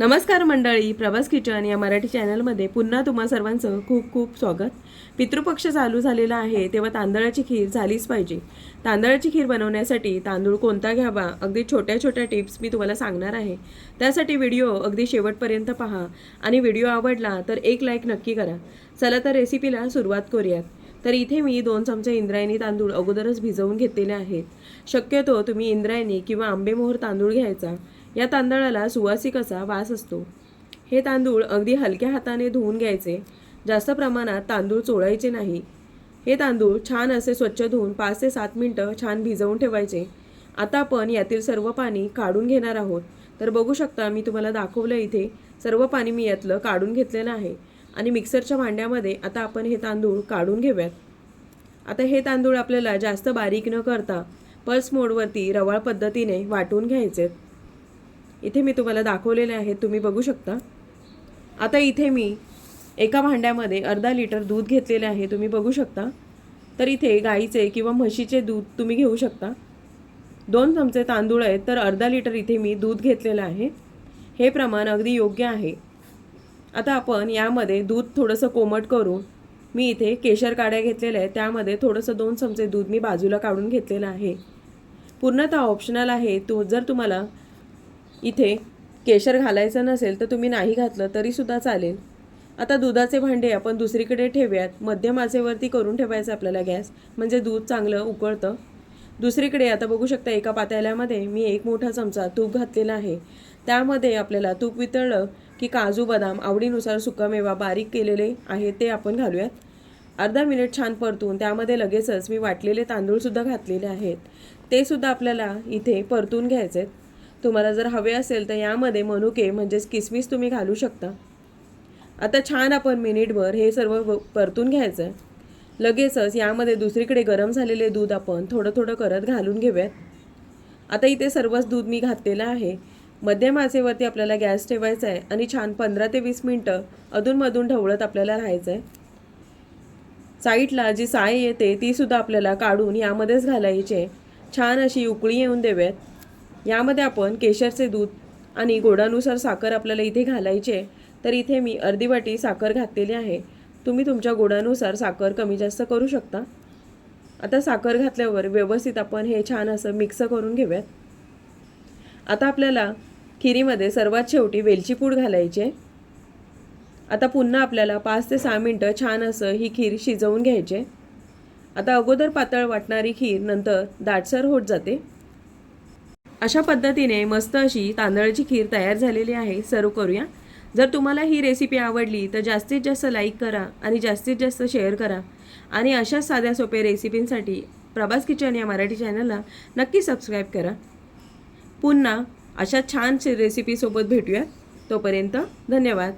नमस्कार मंडळी प्रभास किचन या मराठी चॅनलमध्ये पुन्हा तुम्हा सर्वांचं खूप खूप स्वागत. पितृपक्ष चालू झालेला आहे तेव्हा तांदळाची खीर झालीच पाहिजे. तांदळाची खीर बनवण्यासाठी तांदूळ कोणता घ्यावा? अगदी छोट्या छोट्या टिप्स मी तुम्हाला सांगणार आहे. त्यासाठी व्हिडिओ अगदी शेवटपर्यंत पहा आणि व्हिडिओ आवडला तर एक लाईक नक्की करा. चला तर रेसिपीला सुरुवात करूयात. तर इथे मी दोन चमचे इंद्रायणी तांदूळ अगोदरच भिजवून घेतलेले आहेत. शक्यतो तुम्ही इंद्रायणी किंवा आंबेमोहर तांदूळ घ्यायचा. या तांदळाला सुवासिक असा वास असतो. हे तांदूळ अगदी हलक्या हाताने धुवून घ्यायचे. जास्त प्रमाणात तांदूळ चोळायचे नाही. हे तांदूळ छान असे स्वच्छ धुवून पाच ते सात मिनटं छान भिजवून ठेवायचे. आता आपण यातील सर्व पाणी काढून घेणार आहोत. तर बघू शकता मी तुम्हाला दाखवलं इथे सर्व पाणी मी यातलं काढून घेतलेलं आहे. आणि मिक्सरच्या भांड्यामध्ये आता आपण हे तांदूळ काढून घेऊयात. आता हे तांदूळ आपल्याला जास्त बारीक न करता पल्स मोडवरती रवाळ पद्धतीने वाटून घ्यायचे इथे मी तुम्हाला दाखवलेले आहेत तुम्ही बघू शकता. आता इथे मी एका भांड्यामध्ये अर्धा लिटर दूध घेतलेले आहे तुम्ही बघू शकता. तर इथे गाईचे किंवा म्हशीचे दूध तुम्ही घेऊ शकता. दोन चमचे तांदूळ आहेत तर अर्धा लिटर इथे मी दूध घेतलेलं आहे. हे प्रमाण अगदी योग्य आहे. आता आपण यामध्ये दूध थोडंसं कोमट करून मी इथे केशर काड्या घेतलेल्या आहेत त्यामध्ये थोडंसं दोन चमचे दूध मी बाजूला काढून घेतलेलं आहे. पूर्णतः ऑप्शनल आहे तो जर तुम्हाला इथे केशर घालायचं नसेल तर तुम्ही नाही घातलं तरीसुद्धा चालेल. आता दुधाचे भांडे आपण दुसरीकडे ठेवूयात. मध्यम आचेवरती करून ठेवायचं आपल्याला गॅस. म्हणजे दूध चांगलं उकळतं. दुसरीकडे आता बघू शकता एका पातेल्यामध्ये मी एक मोठा चमचा तूप घातलेला आहे. त्यामध्ये आपल्याला तूप वितळलं की काजू बदाम आवडीनुसार सुकामेवा बारीक केलेले आहे ते आपण घालूयात. अर्धा मिनिट छान परतून त्यामध्ये लगेचच मी वाटलेले तांदूळसुद्धा घातलेले आहेत. ते सुद्धा आपल्याला इथे परतून घ्यायचे आहेत तुम्हाला जर हवे असेल तर यामध्ये मनुके म्हणजेच किसमिस तुम्ही घालू शकता. आता छान आपण मिनिटभर हे सर्व व- परतून घ्यायचं आहे लगेचच यामध्ये दुसरीकडे गरम झालेले दूध आपण थोडं थोडं करत घालून घेऊयात. आता इथे सर्वच दूध मी घातलेलं आहे. मध्यम आचेवरती आपल्याला गॅस ठेवायचा आहे आणि छान पंधरा ते वीस मिनटं अधूनमधून ढवळत आपल्याला राहायचं आहे साईडला जी साय येते तीसुद्धा आपल्याला काढून यामध्येच घालायची छान अशी उकळी येऊन देऊयात. यामध्ये आपण केशरचे दूध आणि गोडानुसार साखर आपल्याला इथे घालायची आहे. तर इथे मी अर्धी वाटी साखर घातलेली आहे. तुम्ही तुमच्या गोडानुसार साखर कमी जास्त करू शकता. आता साखर घातल्यावर व्यवस्थित आपण हे छान असं मिक्स करून घेऊयात. आता आपल्याला खिरीमध्ये सर्वात शेवटी वेलची पूड घालायची आहे. आता पुन्हा आपल्याला पाच ते सहा मिनटं छान असं ही खीर शिजवून घ्यायची आहे. आता अगोदर पातळ वाटणारी खीर नंतर दाटसर होत जाते. अशा पद्धतीने मस्त अशी तांदळाची खीर तयार झालेली आहे. सर्व करूया. जर तुम्हाला ही रेसिपी आवडली तर जास्तीत जास्त लाईक करा आणि जास्तीत जास्त शेअर करा. आणि अशाच साध्या सोप्या रेसिपींसाठी प्रभास किचन या मराठी चॅनलला नक्की सबस्क्राईब करा. पुन्हा अशा छान रेसिपीसोबत भेटूयात तोपर्यंत धन्यवाद.